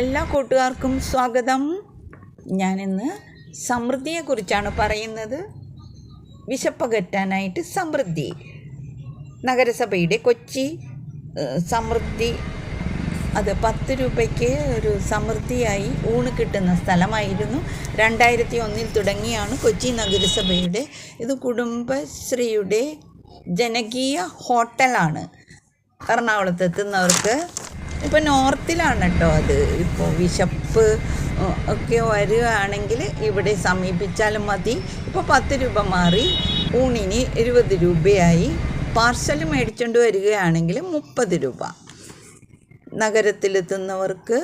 എല്ലാ കൂട്ടുകാർക്കും സ്വാഗതം. ഞാനിന്ന് സമൃദ്ധിയെക്കുറിച്ചാണ് പറയുന്നത്. വിശപ്പകറ്റാനായിട്ട് സമൃദ്ധി. നഗരസഭയുടെ കൊച്ചി സമൃദ്ധി. അത് പത്ത് രൂപയ്ക്ക് ഒരു സമൃദ്ധിയായി ഊണ് കിട്ടുന്ന സ്ഥലമായിരുന്നു. രണ്ടായിരത്തി ഒന്നിൽ തുടങ്ങിയാണ് കൊച്ചി നഗരസഭയുടെ. ഇത് കുടുംബശ്രീയുടെ ജനകീയ ഹോട്ടലാണ്. എറണാകുളത്ത് എത്തുന്നവർക്ക് ഇപ്പോൾ നോർത്തിലാണ് കേട്ടോ അത്. ഇപ്പോൾ വിശപ്പ് ഒക്കെ വരികയാണെങ്കിൽ ഇവിടെ സമീപിച്ചാലും മതി. ഇപ്പോൾ പത്ത് രൂപ മാറി. ഊണിന് ഇരുപത് രൂപയായി. പാർസൽ മേടിച്ചുകൊണ്ട് വരികയാണെങ്കിൽ മുപ്പത് രൂപ. നഗരത്തിലെത്തുന്നവർക്ക്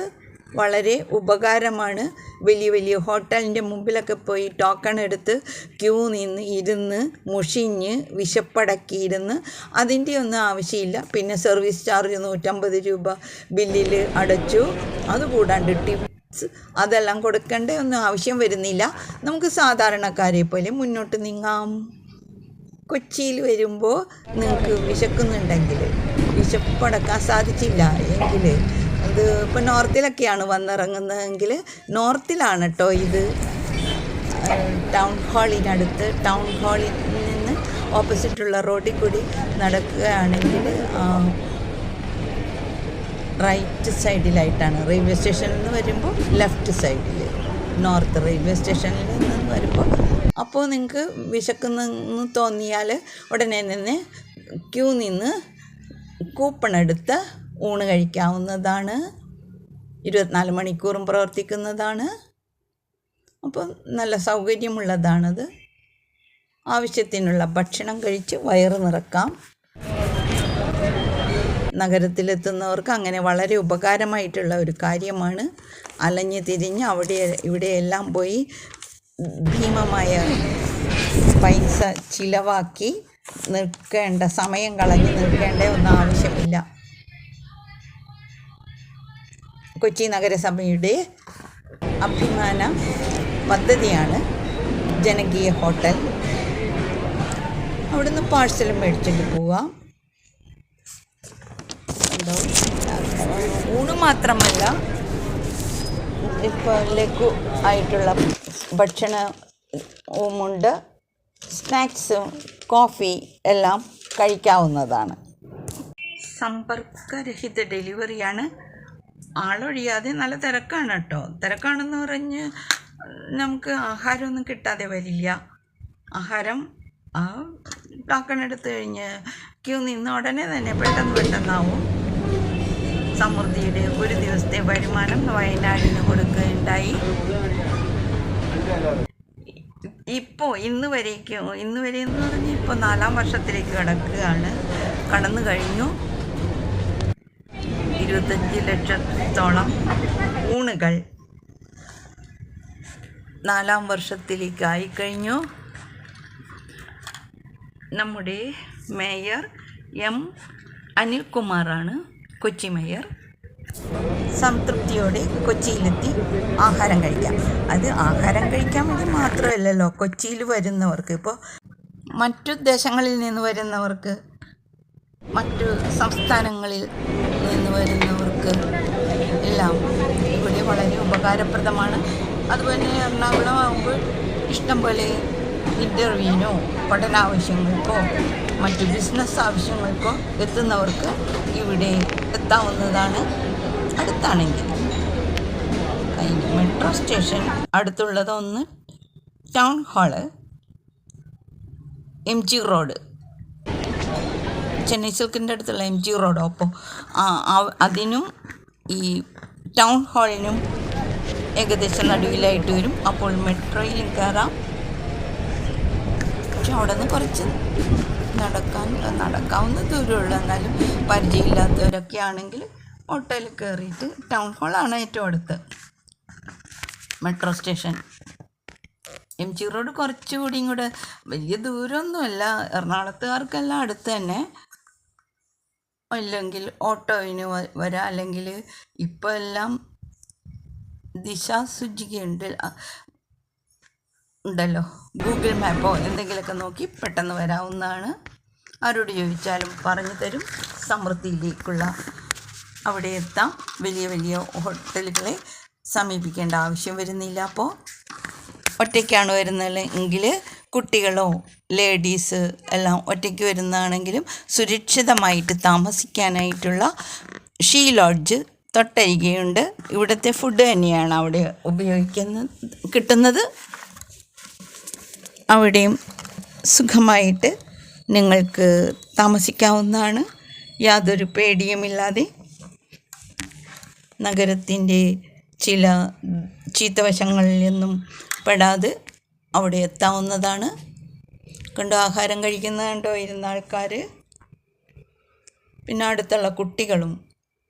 വളരെ ഉപകാരമാണ്. വലിയ വലിയ ഹോട്ടലിന്റെ മുമ്പിലൊക്കെ പോയി ടോക്കൺ എടുത്ത് ക്യൂ നിന്ന് ഇരുന്ന് മുഷിഞ്ഞ് വിശപ്പടക്കിയിരുന്ന് അതിന്റെ ഒന്നും ആവശ്യമില്ല. പിന്നെ സർവീസ് ചാർജ് നൂറ്റമ്പത് രൂപ ബില്ലിൽ അടച്ചു. അതുകൂടാണ്ട് ടിപ്സ് അതെല്ലാം കൊടുക്കേണ്ട ഒന്നും ആവശ്യം വരുന്നില്ല. നമുക്ക് സാധാരണക്കാരെ പോലെ മുന്നോട്ട് നീങ്ങാം. കൊച്ചിയിൽ വരുമ്പോൾ നിങ്ങൾക്ക് വിശക്കുന്നുണ്ടെങ്കിൽ വിശപ്പടക്കാൻ സാധിച്ചില്ല എങ്കിൽ അത് ഇപ്പോൾ നോർത്തിലൊക്കെയാണ് വന്നിറങ്ങുന്നതെങ്കിൽ നോർത്തിലാണ് കേട്ടോ ഇത് ടൗൺ ഹാളിനടുത്ത് ടൗൺ ഹാളിൽ നിന്ന് ഓപ്പോസിറ്റുള്ള റോഡിൽ കൂടി നടക്കുകയാണെങ്കിൽ റൈറ്റ് സൈഡിലായിട്ടാണ്. റെയിൽവേ സ്റ്റേഷനിൽ നിന്ന് വരുമ്പോൾ ലെഫ്റ്റ് സൈഡിൽ നോർത്ത് റെയിൽവേ സ്റ്റേഷനിൽ നിന്ന് വരുമ്പോൾ. അപ്പോൾ നിങ്ങൾക്ക് വിശക്കുന്നെന്ന് തോന്നിയാൽ ഉടനെ തന്നെ ക്യൂ നിന്ന് കൂപ്പൺ എടുത്ത് ഊണ് കഴിക്കാവുന്നതാണ്. ഇരുപത്തിനാല് മണിക്കൂറും പ്രവർത്തിക്കുന്നതാണ്. അപ്പം നല്ല സൗകര്യമുള്ളതാണത്. ആവശ്യത്തിനുള്ള ഭക്ഷണം കഴിച്ച് വയറ് നിറക്കാം. നഗരത്തിലെത്തുന്നവർക്ക് അങ്ങനെ വളരെ ഉപകാരമായിട്ടുള്ള ഒരു കാര്യമാണ്. അലഞ്ഞ് തിരിഞ്ഞ് അവിടെ ഇവിടെയെല്ലാം പോയി ഭീമമായ പൈസ ചിലവാക്കി നിൽക്കേണ്ട സമയം കളഞ്ഞ് നിൽക്കേണ്ട ഒന്നും ആവശ്യമില്ല കൊച്ചി നഗരസഭയുടെ അഭിമാന പദ്ധതിയാണ് ജനകീയ ഹോട്ടൽ. അവിടുന്ന് പാഴ്സലും മേടിച്ചിട്ട് പോവാം. ഊണ് മാത്രമല്ല ഇപ്പോൾ ലഘു ആയിട്ടുള്ള ഭക്ഷണവുമുണ്ട്. സ്നാക്സും കോഫി എല്ലാം കഴിക്കാവുന്നതാണ്. സമ്പർക്കരഹിത ഡെലിവറിയാണ് ആളൊഴിയാതെ നല്ല തിരക്കാണ് കേട്ടോ തിരക്കാണെന്ന് പറഞ്ഞ് നമുക്ക് ആഹാരമൊന്നും കിട്ടാതെ വരില്ല. ആഹാരം ആ ടോക്കൺ എടുത്തു കഴിഞ്ഞ് ക്യൂ നിന്ന് ഉടനെ തന്നെ പെട്ടെന്ന് പെട്ടെന്നാവും. സമൃദ്ധിയുടെ ഒരു ദിവസത്തെ വരുമാനം വയനാടിന് കൊടുക്കുകയുണ്ടായി. ഇപ്പോൾ ഇന്ന് വരേക്കും ഇന്ന് വരെ എന്ന് പറഞ്ഞാൽ ഇപ്പോൾ നാലാം വർഷത്തിലേക്ക് കടക്കുകയാണ്. കടന്നു കഴിഞ്ഞു. ഇരുപത്തഞ്ച് ലക്ഷത്തോളം ഊണുകൾ നാലാം വർഷത്തിലേക്കായി കഴിഞ്ഞു. നമ്മുടെ മേയർ എം അനിൽകുമാറാണ് കൊച്ചി മേയർ. സംതൃപ്തിയോടെ കൊച്ചിയിലെത്തി ആഹാരം കഴിക്കാം. അത് ആഹാരം കഴിക്കാൻ വേണ്ടി മാത്രമല്ലല്ലോ കൊച്ചിയിൽ വരുന്നവർക്ക്. ഇപ്പോൾ മറ്റു ദേശങ്ങളിൽ നിന്ന് വരുന്നവർക്ക് മറ്റു സംസ്ഥാനങ്ങളിൽ വരുന്നവർക്ക് എല്ലാം ഇവിടെ വളരെ ഉപകാരപ്രദമാണ്. അതുപോലെ എറണാകുളം ആകുമ്പോൾ ഇഷ്ടംപോലെ ഇന്റർവ്യൂവിനോ പഠനാവശ്യങ്ങൾക്കോ മറ്റു ബിസിനസ് ആവശ്യങ്ങൾക്കോ എത്തുന്നവർക്ക് ഇവിടെ എത്താവുന്നതാണ്. അടുത്താണെങ്കിൽ അതിന് metro station അടുത്തുള്ളതൊന്ന് town hall M G road Chennai സിൽക്കിന്റെ അടുത്തുള്ള എം ജി റോഡ്. അപ്പോൾ അതിനും ഈ ടൗൺ ഹാളിനും ഏകദേശം നടുവിലായിട്ട് വരും. അപ്പോൾ മെട്രോയിലും കയറാം. പക്ഷെ അവിടെ നിന്ന് കുറച്ച് നടക്കാൻ നടക്കാവുന്ന ദൂരമുള്ളൂ എന്നാലും പരിചയമില്ലാത്തവരൊക്കെ ആണെങ്കിൽ ഓട്ടോയിൽ കയറിയിട്ട് ടൗൺ ഹാളാണ് ഏറ്റവും അടുത്ത്. Metro station. M G road കുറച്ചുകൂടി ഇങ്ങോട്ട് വലിയ ദൂരമൊന്നുമല്ല. എറണാകുളത്തുകാർക്കെല്ലാം അടുത്ത് തന്നെ. അല്ലെങ്കിൽ ഓട്ടോയിന് വരാം. അല്ലെങ്കിൽ ഇപ്പോൾ എല്ലാം ദിശാസൂചികയുണ്ട് ഉണ്ടല്ലോ. ഗൂഗിൾ മാപ്പോ എന്തെങ്കിലുമൊക്കെ നോക്കി പെട്ടെന്ന് വരാവുന്നതാണ്. ആരോട് ചോദിച്ചാലും പറഞ്ഞു തരും. സമൃദ്ധിയിലേക്കുള്ള അവിടെ എത്താം. വലിയ വലിയ ഹോട്ടലുകളെ സമീപിക്കേണ്ട ആവശ്യം വരുന്നില്ല. അപ്പോൾ ഒറ്റയ്ക്കാണ് വരുന്നത് എങ്കിൽ കുട്ടികളോ ലേഡീസ് എല്ലാം ഒറ്റയ്ക്ക് വരുന്നതാണെങ്കിലും സുരക്ഷിതമായിട്ട് താമസിക്കാനായിട്ടുള്ള ഷീ ലോഡ്ജ് തൊട്ടരികെയുണ്ട്. ഇവിടുത്തെ ഫുഡ് തന്നെയാണ് അവിടെ ഉപയോഗിക്കുന്നത് കിട്ടുന്നത്. അവിടെയും സുഖമായിട്ട് നിങ്ങൾക്ക് താമസിക്കാവുന്നതാണ്. യാതൊരു പേടിയുമില്ലാതെ നഗരത്തിന്റെ ചില ചീത്തവശങ്ങളിൽ നിന്നും പെടാതെ അവിടെ എത്താവുന്നതാണ്. കണ്ടോ ആഹാരം കഴിക്കുന്ന കണ്ടോ ഇരുന്ന ആൾക്കാർ പിന്നെ അടുത്തുള്ള കുട്ടികളും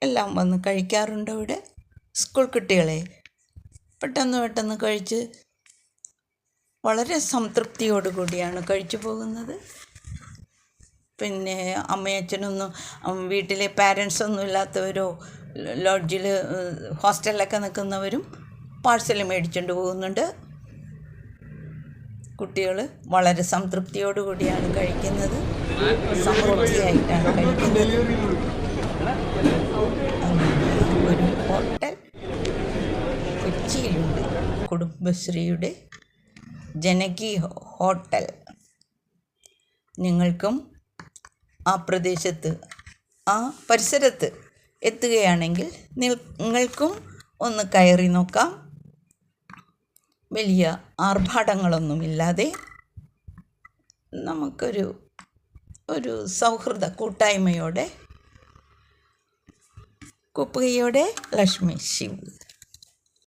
എല്ലാം വന്ന് കഴിക്കാറുണ്ട് അവിടെ. സ്കൂൾ കുട്ടികളെ പെട്ടെന്ന് പെട്ടെന്ന് കഴിച്ച് വളരെ സംതൃപ്തിയോടു കൂടിയാണ് കഴിച്ചു പോകുന്നത്. പിന്നെ അമ്മയച്ഛനൊന്നും വീട്ടിലെ പാരൻസ് ഒന്നും ഇല്ലാത്തവരോ ലോഡ്ജിൽ ഹോസ്റ്റലിലൊക്കെ നിൽക്കുന്നവരും പാഴ്സൽ മേടിച്ചുകൊണ്ട് പോകുന്നുണ്ട്. കുട്ടികൾ വളരെ സംതൃപ്തിയോടു കൂടിയാണ് കഴിക്കുന്നത്. സമൃദ്ധിയായിട്ടാണ് കഴിക്കുന്നത്. ഒരു ഹോട്ടൽ കൊച്ചിയിലുണ്ട്. കുടുംബശ്രീയുടെ ജനകി ഹോട്ടൽ. നിങ്ങൾക്കും ആ പ്രദേശത്ത് ആ പരിസരത്ത് എത്തുകയാണെങ്കിൽ നിങ്ങൾക്കും ഒന്ന് കയറി നോക്കാം. വലിയ ആർഭാടങ്ങളൊന്നുമില്ലാതെ നമുക്കൊരു ഒരു സൗഹൃദ കൂട്ടായ്മയോടെ കുപ്പുകയോടെ ലക്ഷ്മി ശിവ്.